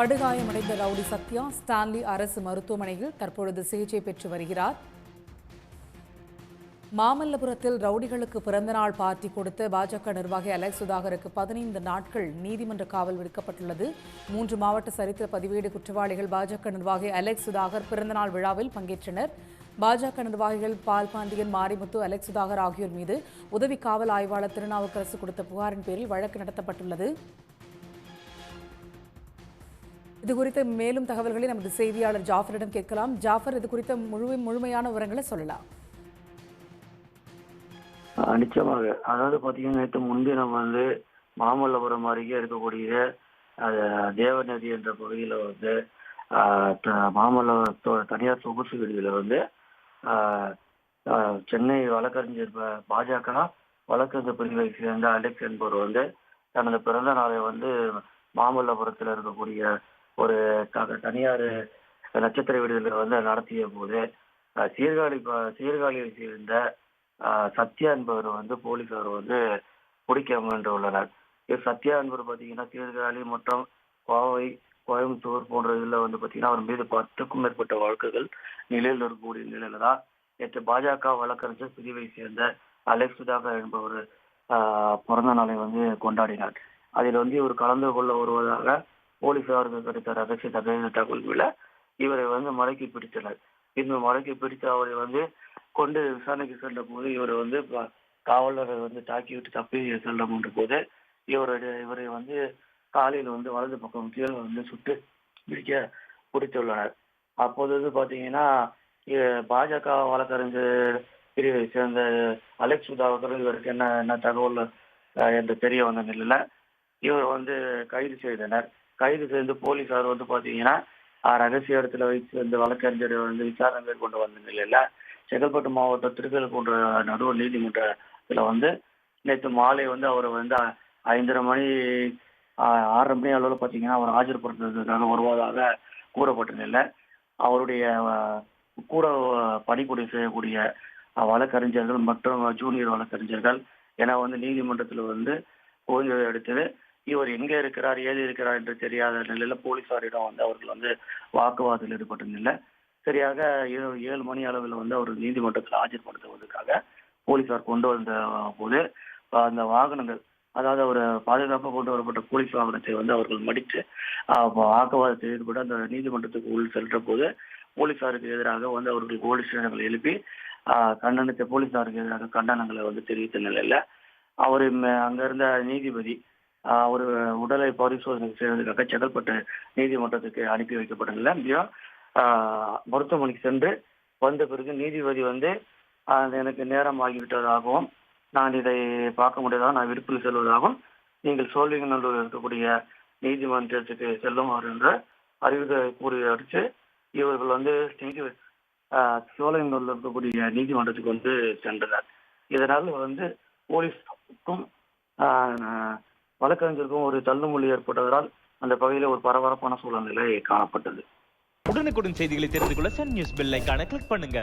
படுகாயமடைந்த rowdy Sathya Stanley அரசு மருத்துவமனையில் தற்பொழுது சிகிச்சை பெற்று வருகிறார். மாமல்லபுரத்தில் ரவுடிகளுக்கு பிறந்தநாள் பார்ட்டி கொடுத்த பாஜக நிர்வாகி அலெக்ஸ் சுதாகருக்கு பதினைந்து நாட்கள் நீதிமன்ற காவல் விடுக்கப்பட்டுள்ளது. மூன்று மாவட்ட சரித்திர பதிவேடு குற்றவாளிகள் பாஜக நிர்வாகி அலெக்ஸ் சுதாகர் பிறந்தநாள் விழாவில் பங்கேற்றனர். பாஜக நிர்வாகிகள் பால் பாண்டியன் மாரிமுத்து அலெக்ஸ் சுதாகர் ஆகியோர் மீது உதவி காவல் ஆய்வாளர் திருநாவுக்கரசு கொடுத்த புகாரின் பேரில் வழக்கு நடத்தப்பட்டுள்ளது. இது குறித்த மேலும் தகவல்களை நமது செய்தியாளர் ஜாஃபரிடம் கேட்கலாம். ஜாஃபர் இது குறித்த முழு முழுமையான விவரங்களை சொல்லலாம். நிச்சயமாக. அதாவது பாத்தீங்கன்னா நேற்று முன்தினம் வந்து மாமல்லபுரம் அருகே இருக்கக்கூடிய தேவநதி என்ற பகுதியில் வந்து மாமல்லபுரத்தோட மாமல்லபுரம் தனியார் சொகுசு விடுதியில வந்து சென்னை வழக்கறிஞர் பாஜக வழக்கறிஞர் பிரிவை சேர்ந்த அலெக்ஸ் என்பவர் வந்து தனது பிறந்த நாளை வந்து மாமல்லபுரத்தில் இருக்கக்கூடிய ஒரு த- தனியார் நட்சத்திர விடுதலை வந்து நடத்திய போது சீர்காழி ப- சீர்காழியை சேர்ந்த சத்யா என்பவர் வந்து போலீசார் வந்து பிடிக்க முயன்றுள்ளனர் இது சத்யா என்பவர் பார்த்தீங்கன்னா சீர்காழி மற்றும் கோவை கோயம்புத்தூர் போன்ற இதில் வந்து பார்த்தீங்கன்னா அவர் மீது பத்துக்கும் மேற்பட்ட வழக்குகள் நிலையில் இருக்கக்கூடிய நிலையில தான் நேற்று பாஜக வழக்கறிஞர் பிரிவை சேர்ந்த அலெக்ஸ் சுதாகர் என்பவர் ஆஹ் பிறந்த நாளை வந்து கொண்டாடினார். அதில் வந்து இவர் கலந்து கொள்ள வருவதாக போலீசாருக்கு கிடைத்த ரகசிய தகவல் தகவல்களை இவரை வந்து மடக்கி பிடித்தனர். பின்பு மடக்கி பிடித்து அவரை வந்து கொண்டு விசாரணைக்கு சென்ற போது இவர் வந்து ப- காவலரை வந்து தாக்கி விட்டு தப்பி செல்ல முன்ற போது இவருடைய இவரை வந்து காலையில் வந்து வலது பக்கம் கீழே வந்து சுட்டு பிடிக்க பிடித்துள்ளனர். அப்போது வந்து பார்த்தீங்கன்னா பாஜக வழக்கறிஞர் பிரிவை சேர்ந்த அலெக்ஸ் சுதாகர் இவருக்கு என்ன என்ன தகவல் என்று தெரிய வந்த நிலையில் இவர் வந்து கைது செய்தனர். கைது செய்து போலீசார் வந்து பாத்தீங்கன்னா ரகசிய இடத்துல வைத்து இந்த வழக்கறிஞரை வந்து விசாரணை மேற்கொண்டு வந்த நிலையில செங்கல்பட்டு மாவட்டம் திருக்கல்குன்ற நடுவர் நீதிமன்றத்துல வந்து நேற்று மாலை வந்து அவர் வந்து ஐந்தரை மணி ஆறரை மணி அளவில் பார்த்தீங்கன்னா அவர் ஆஜர்படுத்துறதுக்காக வருவதாக கூறப்பட்ட நிலை அவருடைய கூட பணிபுரி செய்யக்கூடிய வழக்கறிஞர்கள் மற்றும் ஜூனியர் வழக்கறிஞர்கள் என வந்து நீதிமன்றத்தில் வந்து ஓய்வு எடுத்தது. இவர் எங்க இருக்கிறார் ஏது இருக்கிறார் என்று தெரியாத நிலையில போலீசாரிடம் வந்து அவர்கள் வந்து வாக்குவாதத்தில் ஈடுபட்ட நிலை சரியாக ஏழு ஏழு மணி அளவில் வந்து அவர் நீதிமன்றத்தில் ஆஜர்படுத்துவதற்காக போலீசார் கொண்டு வந்த போது அந்த வாகனங்கள் அதாவது அவர் பாதுகாப்பாக கொண்டு வரப்பட்ட போலீஸ் வாகனத்தை வந்து அவர்கள் மடித்து வாக்குவாதத்தில் ஈடுபட்டு அந்த நீதிமன்றத்துக்கு உள் சென்ற போது போலீசாருக்கு எதிராக வந்து அவர்கள் கோலிஸ்டர்கள் எழுப்பி கண்டனத்தை போலீசாருக்கு எதிராக கண்டனங்களை வந்து தெரிவித்த நிலையில அவர் அங்க இருந்த நீதிபதி ஒரு உடலை பரிசோதனை செய்வதற்காக செங்கல்பட்டு நீதிமன்றத்துக்கு அனுப்பி வைக்கப்பட்ட நிலை மருத்துவமனைக்கு சென்று வந்த பிறகு நீதிபதி வந்து எனக்கு நேரம் ஆகிவிட்டதாகவும் நான் இதை பார்க்க முடியாதா நான் விருப்பில் செல்வதாகவும் நீங்கள் சோழிங்கநல்லூர் இருக்கக்கூடிய நீதிமன்றத்துக்கு செல்லுமாறு என்ற அறிவிக்க கூறி அடித்து இவர்கள் வந்து நீதி சோழிங்கநல்லூர் இருக்கக்கூடிய நீதிமன்றத்துக்கு வந்து சென்றனர். இதனால் வந்து போலீஸுக்கும் ஆஹ் வழக்கறிஞருக்கும் ஒரு தள்ளுமொழி ஏற்பட்டதால் அந்த பகுதியில் ஒரு பரபரப்பான சூழ்நிலை காணப்பட்டது. உடனுக்குடன் செய்திகளை தெரிந்து கொள்ள சன் நியூஸ் பெல் ஐகானை கிளிக் பண்ணுங்க.